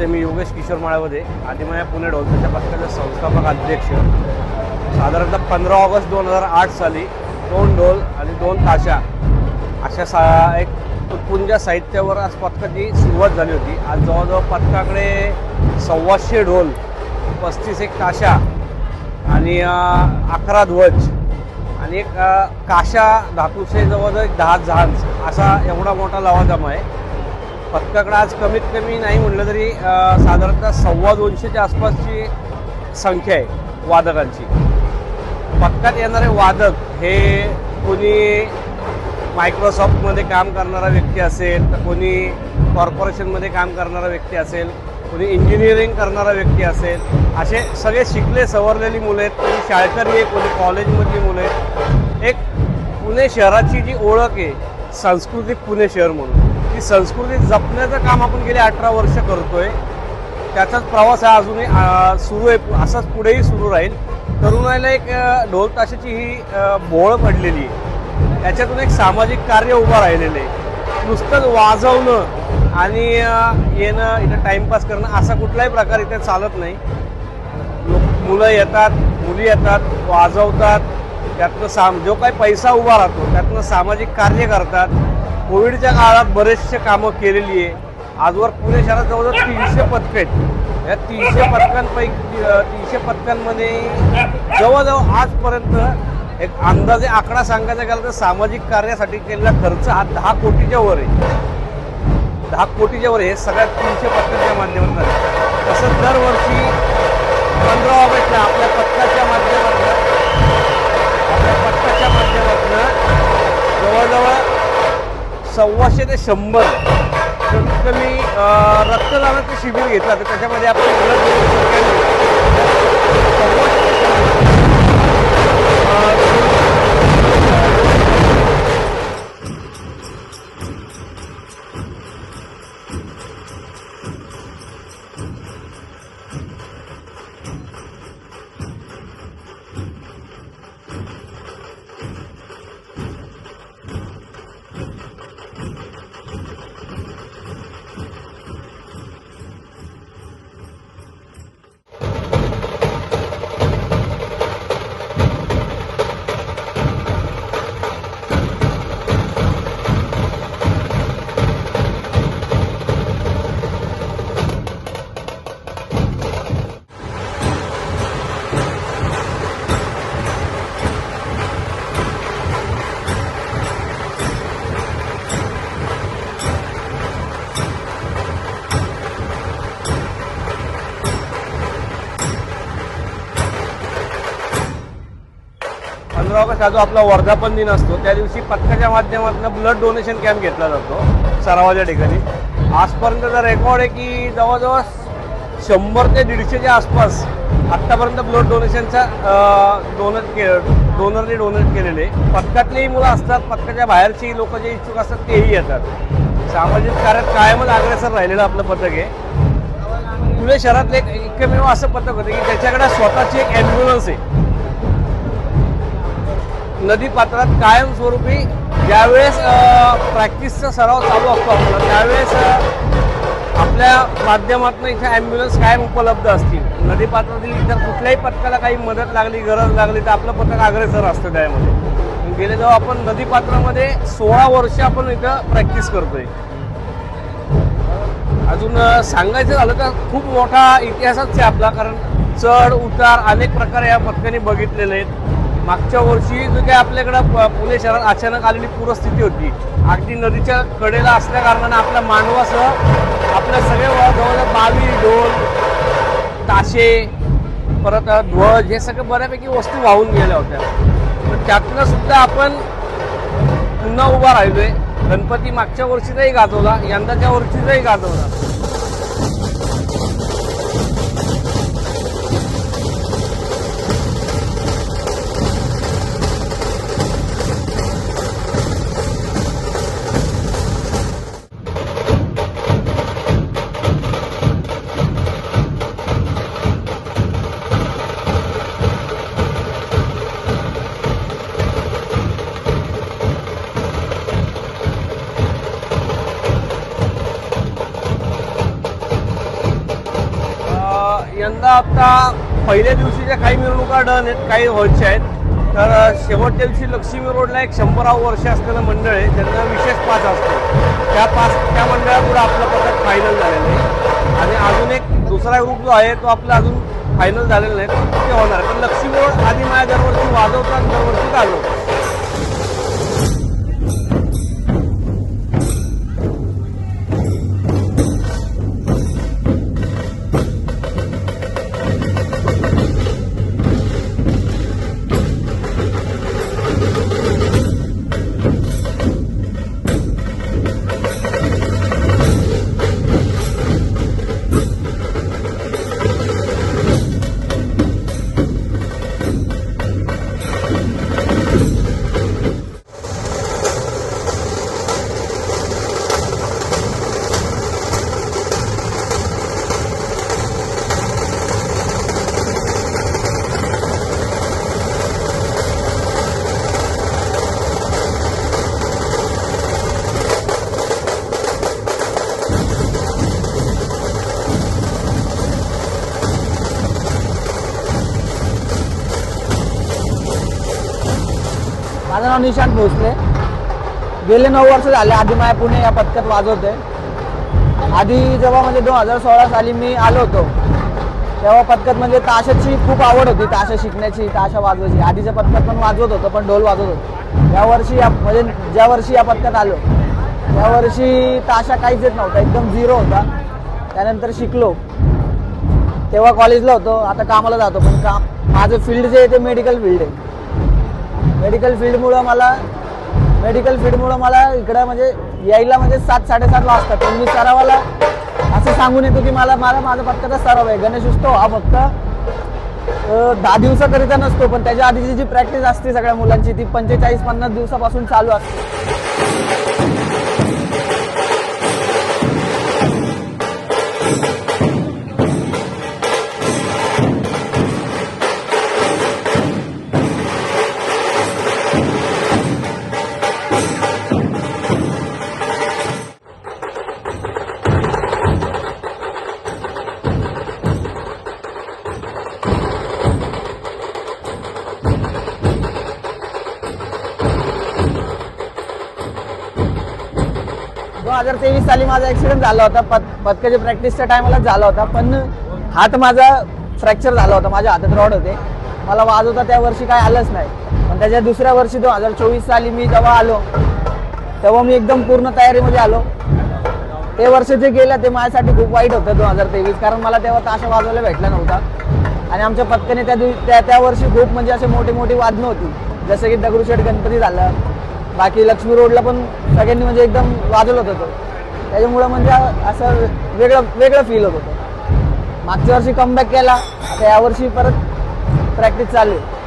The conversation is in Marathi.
नमस्ते मी योगेश किशोर माळावदे आदिमाया पुणे ढोलताच्या पथकाचे संस्थापक अध्यक्ष. साधारणतः पंधरा ऑगस्ट दोन हजार आठ साली दोन ढोल आणि दोन ताशा अशा सा एक तुटपुंजा साहित्यावर आज पथकाची सुरुवात झाली होती. आज जवळजवळ पथकाकडे सव्वाशे ढोल पस्तीस एक ताशा आणि अकरा ध्वज आणि एक काशा धातूचे जवळजवळ एक दहा जहाज असा एवढा मोठा लवाजमा आहे. पथकाकडं आज कमीत कमी नाही म्हटलं तरी साधारणतः सव्वा दोनशेच्या आसपासची संख्या आहे वादकांची. पथकात येणारे वादक हे कोणी मायक्रोसॉफ्टमध्ये काम करणारा व्यक्ती असेल तर कोणी कॉर्पोरेशनमध्ये काम करणारा व्यक्ती असेल कोणी इंजिनिअरिंग करणारा व्यक्ती असेल असे सगळे शिकले सवरलेली मुलं आहेत कोणी शाळकरी आहे कोणी कॉलेजमधली मुलं आहेत. एक पुणे शहराची जी ओळख आहे सांस्कृतिक पुणे शहर म्हणून. ती संस्कृती जपण्याचं काम आपण गेले अठरा वर्ष करतोय. त्याचाच प्रवास हा अजूनही सुरू आहे. असाच पुढेही सुरू राहील. तरुणाईला एक ढोल ताशाची ही बोळ पडलेली आहे. त्याच्यातून एक सामाजिक कार्य उभं राहिलेलं आहे. नुसतंच वाजवणं आणि येणं इथं टाइमपास करणं असा कुठलाही प्रकार इथे चालत नाही. लोक मुलं येतात मुली येतात वाजवतात. त्यातनं साम जो काही पैसा उभा राहतो त्यातनं सामाजिक कार्य करतात. कोविडच्या काळात बरेचसे कामं केलेली आहे. आजवर पुणे शहरात जवळजवळ तीनशे पथकं आहेत. या तीनशे पथकांपैकी तीनशे पथकांमध्ये जवळजवळ आजपर्यंत एक अंदाजे आकडा सांगायचा गेला तर सामाजिक कार्यासाठी केलेला खर्च हा दहा कोटीच्या वर आहे. दहा कोटीच्या वर हे सगळ्या तीनशे पथकांच्या माध्यमातून आहे. तसंच दरवर्षी पंधरा ऑगस्टला आपल्या पथकाच्या माध्यमातून आपल्या पथकाच्या माध्यमातून सव्वाशे ते शंभर कमीत कमी रक्तदानाचं शिबिर घेतलं तर त्याच्यामध्ये आपण सव्वाशे ते शंभर, पंधरा ऑगस्ट हा जो आपला वर्धापन दिन असतो. त्या दिवशी पथकाच्या माध्यमातून ब्लड डोनेशन कॅम्प घेतला जातो सरावाच्या ठिकाणी. आजपर्यंतचा रेकॉर्ड आहे की जवळजवळ शंभर ते दीडशेच्या आसपास आत्तापर्यंत ब्लड डोनेशनचा डोनट के डोनरने डोनेट केलेले. पथकातलेही मुलं असतात पथकाच्या बाहेरची लोक जे इच्छुक असतात तेही येतात. सामाजिक कार्यात कायमच अग्रेसर राहिलेलं आपलं पथक आहे. पुणे शहरातलं एक एकमेव असं पथक होतं की त्याच्याकडे स्वतःची एक ॲम्ब्युलन्स आहे. नदी पात्रात कायमस्वरूपी ज्यावेळेस प्रॅक्टिसचा सराव चालू असतो आपला त्यावेळेस आपल्या माध्यमातून इथे ॲम्ब्युलन्स कायम उपलब्ध असतील. नदी पात्रातील इतर कुठल्याही पथकाला काही मदत लागली गरज लागली तर आपलं पथक अग्रेसर असतं त्यामध्ये. गेले जेव्हा आपण नदी पात्रामध्ये सोळा वर्ष आपण इथं प्रॅक्टिस करतोय. अजून सांगायचं झालं तर खूप मोठा इतिहासच आहे आपला कारण चढ उतार अनेक प्रकार या पथकाने बघितलेले आहेत. मागच्या वर्षी जो काही आपल्याकडं प- पुणे शहरात अचानक आलेली पूरस्थिती होती. अगदी नदीच्या कडेला असल्या कारणाने आपल्या मानवासह आपल्या सगळे जवळ जवळजवळ बावी ढोल ताशे परत ध्वज हे सगळं बऱ्यापैकी वस्तू वाहून गेल्या होत्या. पण त्यातनं सुद्धा आपण पुन्हा उभा राहिलोय. गणपती मागच्या वर्षीचाही गाजवला यंदाच्या वर्षीचाही गाजवला. आता पहिल्या दिवशीच्या काही मिरवणुका डन आहेत काही व्हायच्या आहेत. तर शेवटच्या दिवशी लक्ष्मी रोडला एक शंभरावं वर्ष असलेलं मंडळ आहे त्यांना विशेष पाच असतो. त्या पाच त्या मंडळापुढे आपलं पथक फायनल झालेलं आहे. आणि अजून एक दुसरा ग्रुप जो आहे तो आपला अजून फायनल झालेला नाही ते होणार. पण लक्ष्मी रोड आधी माझ्या दरवर्षी वाजवतात दरवर्षी चालवतात माझं नाव निशांत भोसले. गेले नऊ वर्ष झाले आधी माया पुणे या पथकात वाजवते आधी जेव्हा म्हणजे दोन हजार सोळा साली मी आलो होतो तेव्हा पथकात म्हणजे ताशाची खूप आवड होती ताशा शिकण्याची ताशा वाजवायची. आधीच्या पथकात पण वाजवत होतो पण ढोल वाजवत होतो. या वर्षी या म्हणजे ज्या वर्षी या पथकात आलो त्या वर्षी ताशा काहीच येत नव्हता एकदम झिरो होता. त्यानंतर शिकलो. तेव्हा कॉलेजला होतो आता कामाला जातो पण काम माझं फील्ड जे आहे ते मेडिकल फील्ड आहे. मेडिकल फील्डमुळं मला मेडिकल फील्डमुळं मला इकडं म्हणजे यायला म्हणजे सात साडेसात वाजतात. पण मी सरावाला असं सांगून येतो की मला मला माझा पत्त्याचा सराव आहे. गणेश उत्सव हा फक्त दहा दिवसाकरिता नसतो पण त्याच्या आधीची जी प्रॅक्टिस असते सगळ्या मुलांची ती पंचेचाळीस पन्नास दिवसापासून चालू असते. दोन हजार तेवीस साली माझा ऍक्सिडेंट झाला होता. पत पथकाच्या प्रॅक्टिसच्या टायमाला झाला होता. पण हात माझा फ्रॅक्चर झाला होता. माझ्या हातात रॉड होते. मला वाजवता त्या वर्षी काय आलंच नाही. पण त्याच्या दुसऱ्या वर्षी दोन हजार चोवीस साली मी जेव्हा आलो तेव्हा मी एकदम पूर्ण तयारीमध्ये आलो. ते वर्ष जे गेलं ते माझ्यासाठी खूप वाईट होतं दोन हजार तेवीस. कारण मला तेव्हा ताशा वाजवायला भेटला नव्हता. आणि आमच्या पथकाने त्या त्या त्या वर्षी खूप म्हणजे असे मोठी मोठी वादनं होती जसं की दगडूशेठ गणपती झालं. बाकी लक्ष्मी रोडला पण सगळ्यांनी म्हणजे एकदम वाजवलं होतं त्याच्यामुळं म्हणजे असं वेगळं वेगळं फील होत होतं. मागच्या वर्षी कमबॅक केला आता यावर्षी परत प्रॅक्टिस चालू आहे.